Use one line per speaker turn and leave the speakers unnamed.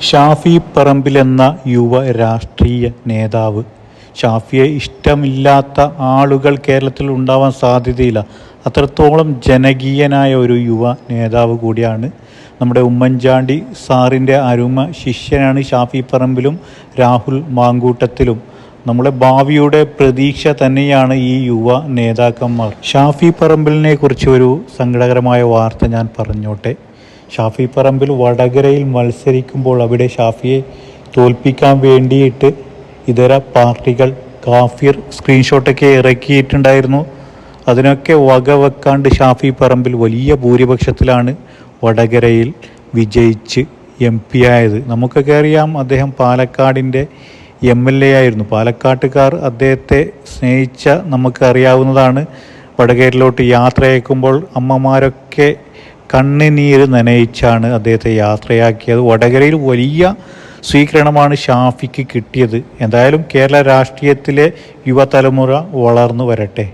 ഷാഫി പറമ്പിൽ എന്ന യുവ രാഷ്ട്രീയ നേതാവ്. ഷാഫിയെ ഇഷ്ടമില്ലാത്ത ആളുകൾ കേരളത്തിൽ ഉണ്ടാവാൻ സാധ്യതയില്ല. അത്രത്തോളം ജനകീയനായ ഒരു യുവ നേതാവ് കൂടിയാണ്. നമ്മുടെ ഉമ്മൻചാണ്ടി സാറിന്റെ അരുമ ശിഷ്യനാണ് ഷാഫി പറമ്പിലും രാഹുൽ മാങ്കൂട്ടത്തിലും. നമ്മുടെ ഭാവിയുടെ പ്രതീക്ഷ തന്നെയാണ് ഈ യുവ നേതാക്കന്മാർ. ഷാഫി പറമ്പിലിനെ കുറിച്ച് ഒരു സങ്കടകരമായ വാർത്ത ഞാൻ പറഞ്ഞോട്ടെ. ഷാഫി പറമ്പിൽ വടകരയിൽ മത്സരിക്കുമ്പോൾ അവിടെ ഷാഫിയെ തോൽപ്പിക്കാൻ വേണ്ടിയിട്ട് ഇതര പാർട്ടികൾ കാഫിർ സ്ക്രീൻഷോട്ടൊക്കെ ഇറക്കിയിട്ടുണ്ടായിരുന്നു. അതിനൊക്കെ വകവെക്കാണ്ട് ഷാഫി പറമ്പിൽ വലിയ ഭൂരിപക്ഷത്തിലാണ് വടകരയിൽ വിജയിച്ച് എം പി ആയത്. നമുക്കൊക്കെ അറിയാം അദ്ദേഹം പാലക്കാടിന്റെ എം എൽ എ ആയിരുന്നു. പാലക്കാട്ടുകാർ അദ്ദേഹത്തെ സ്നേഹിച്ച നമുക്കറിയാവുന്നതാണ്. വടകരയിലോട്ട് യാത്ര അയക്കുമ്പോൾ അമ്മമാരൊക്കെ കണ്ണുനീര് നനയിച്ചാണ് അദ്ദേഹത്തെ യാത്രയാക്കിയത്. വടകരയിൽ വലിയ സ്വീകരണമാണ് ഷാഫിക്ക് കിട്ടിയത്. എന്തായാലും കേരള രാഷ്ട്രീയത്തിലെ യുവതലമുറ വളർന്നു വരട്ടെ.